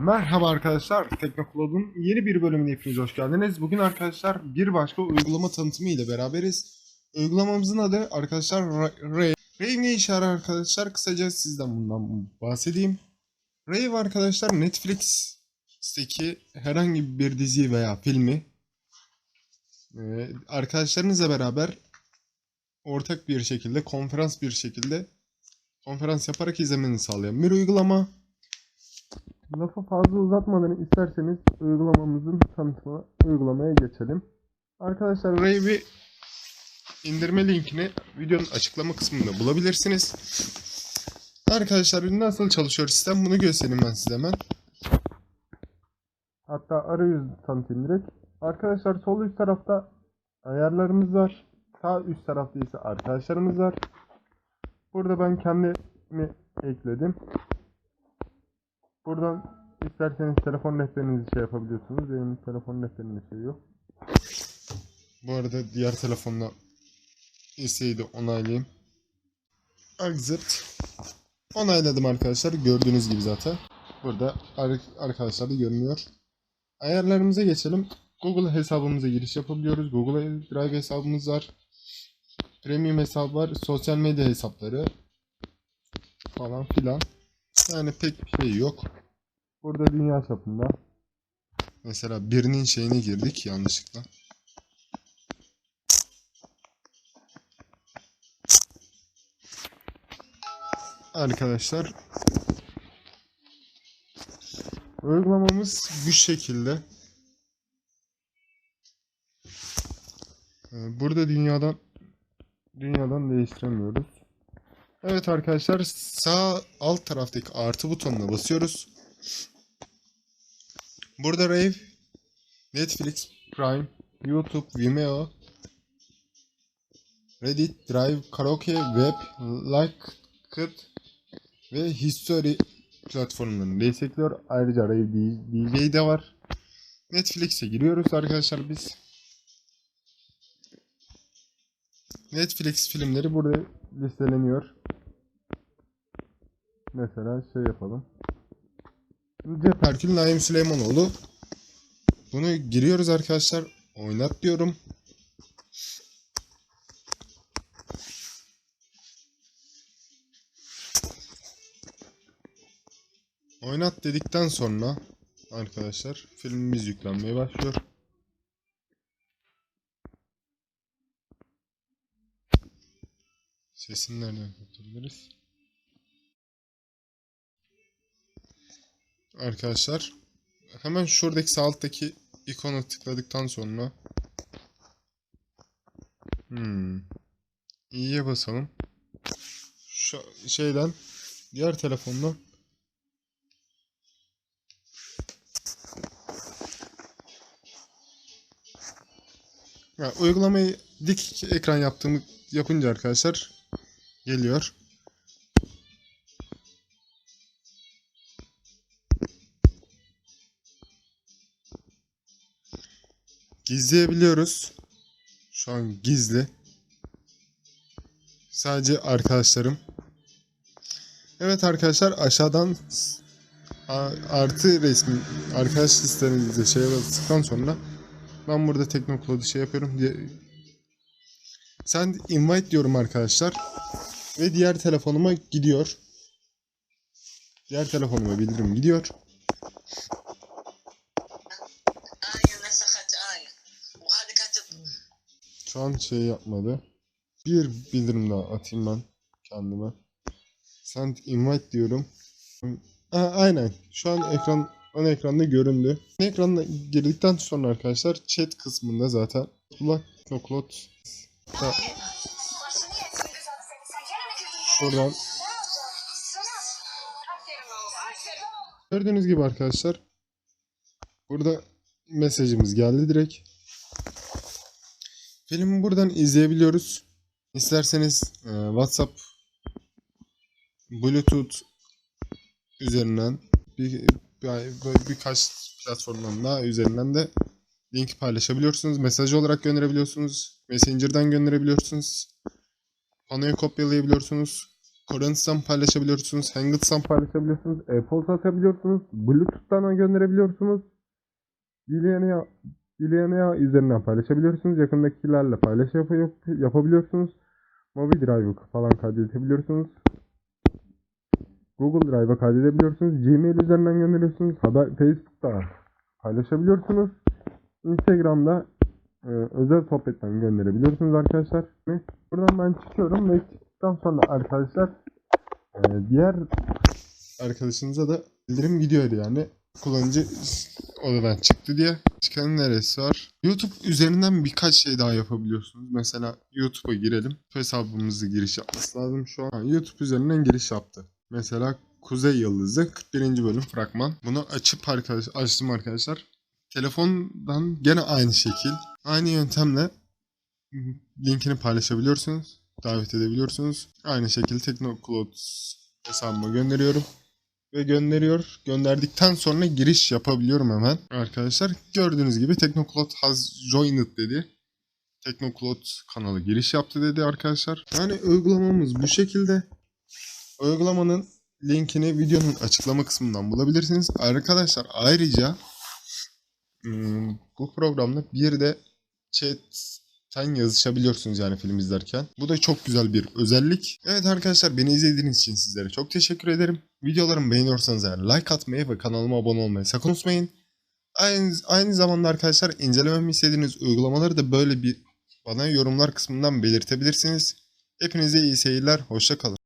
Merhaba arkadaşlar, Teknokulab'ın yeni bir bölümüne hepiniz hoş geldiniz. Bugün arkadaşlar bir başka uygulama tanıtımı ile beraberiz. Uygulamamızın adı arkadaşlar Ra- Rave. Rave ne işe yarar arkadaşlar? Kısaca sizden bundan bahsedeyim. Rave arkadaşlar Netflix'teki herhangi bir dizi veya filmi e, arkadaşlarınızla beraber ortak bir şekilde, konferans bir şekilde konferans yaparak izlemenizi sağlayan bir uygulama. Lafı fazla uzatmadan isterseniz uygulamamızın tanıtımı uygulamaya geçelim. Arkadaşlar Rave'i indirme linkini videonun açıklama kısmında bulabilirsiniz. Arkadaşlar nasıl çalışıyor sistem bunu göstereyim ben size hemen. Hatta arayüz tanıtayım direkt. Arkadaşlar sol üst tarafta ayarlarımız var. Sağ üst tarafta ise arkadaşlarımız var. Burada ben kendimi ekledim. Buradan isterseniz telefon rehberinizi şey yapabiliyorsunuz. Benim telefon rehberimde şey yok. Bu arada diğer telefonla isteği de onaylayayım. Exit. Onayladım arkadaşlar. Gördüğünüz gibi zaten. Burada ar- arkadaşlar da görünüyor. Ayarlarımıza geçelim. Google hesabımıza giriş yapabiliyoruz. Google Drive hesabımız var. Premium hesap var. Sosyal medya hesapları falan filan. Yani pek bir şey yok. Burada dünya çapında. Mesela birinin şeyine girdik yanlışlıkla. Arkadaşlar uygulamamız bu şekilde. Ee, Burada dünyadan dünyadan değiştiremiyoruz. Evet arkadaşlar sağ alt taraftaki artı butonuna basıyoruz. Burada Rave, Netflix, Prime, YouTube, Vimeo, Reddit, Drive, Karaoke, Web, Liked ve History platformlarını destekliyor. Ayrıca Rave DJ de var. Netflix'e giriyoruz arkadaşlar biz. Netflix filmleri burada listeleniyor. Mesela şey yapalım. Cep Herkül Naim Süleymanoğlu. Bunu giriyoruz arkadaşlar. Oynat diyorum. Oynat dedikten sonra arkadaşlar filmimiz yüklenmeye başlıyor. Sesini nereden kapatabiliriz? Arkadaşlar hemen şuradaki sağ alttaki ikona tıkladıktan sonra hmm, iyiye basalım. Şu şeyden diğer telefondan Ya, uygulamayı dik ekran yaptığımı yapınca arkadaşlar geliyor. Gizleyebiliyoruz. Şu an gizli. Sadece arkadaşlarım. Evet arkadaşlar aşağıdan artı resmi arkadaş listelerinize şeye bastıktan sonra ben burada Teknoklad'ı şey yapıyorum diye sen invite diyorum arkadaşlar ve diğer telefonuma gidiyor. Diğer telefonuma bildirim gidiyor. Şu an şey yapmadı. Bir bildirim daha atayım ben kendime. Send invite diyorum. Aa, aynen. Şu an ekran ön ekranda göründü. Ekranda girdikten sonra arkadaşlar chat kısmında zaten kulak no, kulot şuradan gördüğünüz gibi arkadaşlar burada mesajımız geldi direkt. Filmi buradan izleyebiliyoruz. İsterseniz e, WhatsApp, Bluetooth üzerinden bir, bir- birkaç platformdan daha üzerinden de link paylaşabiliyorsunuz. Mesaj olarak gönderebiliyorsunuz. Messenger'dan gönderebiliyorsunuz. Panoya kopyalayabiliyorsunuz. Currents'tan paylaşabiliyorsunuz. Hangouts'tan paylaşabiliyorsunuz. E-posta atabiliyorsunuz. Bluetooth'tan gönderebiliyorsunuz. Dileyene Dileyene üzerinden paylaşabiliyorsunuz. Yakındakilerle paylaş yap- yapabiliyorsunuz. Mobil Drive'ı falan kaydedebiliyorsunuz. Google Drive'a kaydedebiliyorsunuz. Gmail üzerinden gönderiyorsunuz. Haber Facebook'ta paylaşabiliyorsunuz. Instagram'da e, özel sohbetten gönderebiliyorsunuz arkadaşlar. Buradan ben çıkıyorum ve çıktıktan sonra arkadaşlar e, diğer arkadaşınıza da bildirim gidiyor yani. Kullanıcı odadan çıktı diye. Çıkan neresi var? YouTube üzerinden birkaç şey daha yapabiliyorsunuz. Mesela YouTube'a girelim. Hesabımızı giriş yapması lazım şu an. YouTube üzerinden giriş yaptı. Mesela Kuzey Yıldızı 41. bölüm fragman. Bunu açıp arkadaş açtım arkadaşlar. Telefondan gene aynı şekil. Aynı yöntemle linkini paylaşabiliyorsunuz. Davet edebiliyorsunuz. Aynı şekilde TeknoCloud hesabıma gönderiyorum. Ve gönderiyor. Gönderdikten sonra giriş yapabiliyorum hemen. Arkadaşlar gördüğünüz gibi TeknoCloud has joined dedi. TeknoCloud kanalı giriş yaptı dedi arkadaşlar. Yani uygulamamız bu şekilde. Uygulamanın linkini videonun açıklama kısmından bulabilirsiniz. Arkadaşlar ayrıca hmm, bu programda bir de chatten yazışabiliyorsunuz yani film izlerken. Bu da çok güzel bir özellik. Evet arkadaşlar beni izlediğiniz için sizlere çok teşekkür ederim. Videolarımı beğeniyorsanız eğer like atmayı ve kanalıma abone olmayı sakın unutmayın. Aynı, aynı zamanda arkadaşlar incelememi istediğiniz uygulamaları da böyle bir bana yorumlar kısmından belirtebilirsiniz. Hepinize iyi seyirler. Hoşça kalın.